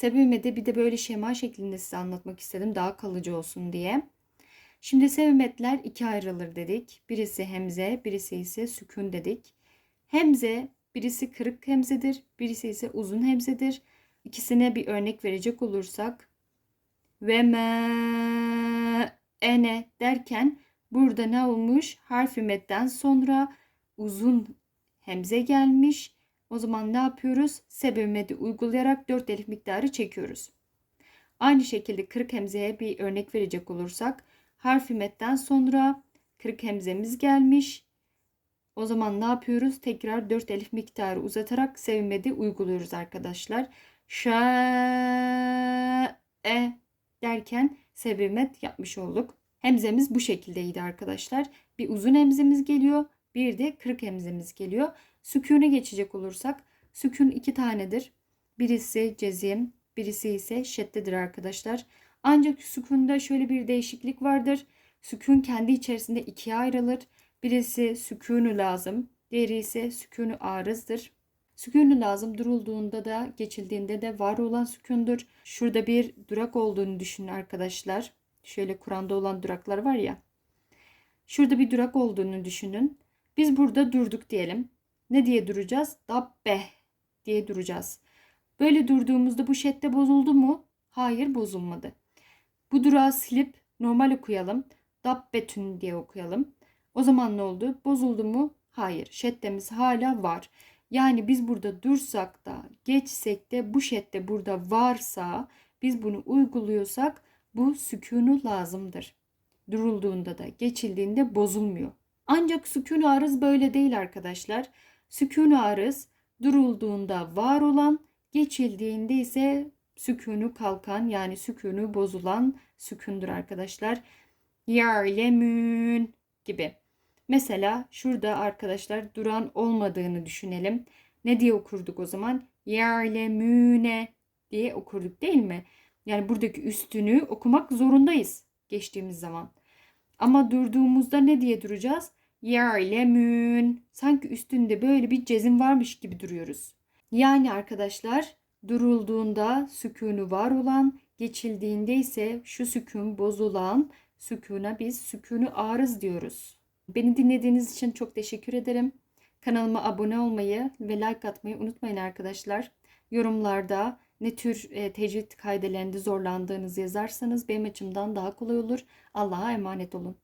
Sebebimedi bir de böyle şema şeklinde size anlatmak istedim daha kalıcı olsun diye. Şimdi sebemetler ikiye ayrılır dedik. Birisi hemze, birisi ise sükun dedik. Hemze birisi kırık hemzedir, birisi ise uzun hemzedir. İkisine bir örnek verecek olursak ve me ene derken burada ne olmuş? Harfi metten sonra uzun hemze gelmiş. O zaman ne yapıyoruz? Sebep medi uygulayarak 4 elif miktarı çekiyoruz. Aynı şekilde kırık hemzeye bir örnek verecek olursak harfi metten sonra kırık hemzemiz gelmiş. O zaman ne yapıyoruz? Tekrar 4 elif miktarı uzatarak sevmedi uyguluyoruz arkadaşlar. Şa e derken sebemet yapmış olduk. Hemzemiz bu şekildeydi arkadaşlar. Bir uzun hemzemiz geliyor. Bir de kırık hemzemiz geliyor. Sükûne geçecek olursak sükun iki tanedir. Birisi cezim, birisi ise şeddedir arkadaşlar. Ancak sükunda şöyle bir değişiklik vardır. Sükun kendi içerisinde ikiye ayrılır. Birisi sükûnu lazım, diğeri ise sükûnu arızdır. Sükûnu lazım durulduğunda da geçildiğinde de var olan sükundur. Şurada bir durak olduğunu düşünün arkadaşlar. Şöyle Kur'an'da olan duraklar var ya. Şurada bir durak olduğunu düşünün. Biz burada durduk diyelim. Ne diye duracağız? Dabbe diye duracağız. Böyle durduğumuzda bu şedde bozuldu mu? Hayır bozulmadı. Bu durağı silip normal okuyalım. Dabbetün diye okuyalım. O zaman ne oldu? Bozuldu mu? Hayır. Şeddemiz hala var. Yani biz burada dursak da geçsek de bu şedde burada varsa biz bunu uyguluyorsak bu sükunu lazımdır. Durulduğunda da geçildiğinde bozulmuyor. Ancak sükun arız böyle değil arkadaşlar. Sükun arız durulduğunda var olan, geçildiğinde ise sükunu kalkan yani sükunu bozulan sükundur arkadaşlar. Yerlemün gibi. Mesela şurada arkadaşlar duran olmadığını düşünelim. Ne diye okurduk o zaman? Yerlemüne diye okurduk değil mi? Yani buradaki üstünü okumak zorundayız geçtiğimiz zaman. Ama durduğumuzda ne diye duracağız? Yerlemün. Sanki üstünde böyle bir cezim varmış gibi duruyoruz. Yani arkadaşlar durulduğunda sükunu var olan, geçildiğinde ise şu sükun bozulan sükuna biz sükunu arız diyoruz. Beni dinlediğiniz için çok teşekkür ederim. Kanalıma abone olmayı ve like atmayı unutmayın arkadaşlar. Yorumlarda ne tür e, tecvid kaidelerinde zorlandığınızı yazarsanız benim açımdan daha kolay olur. Allah'a emanet olun.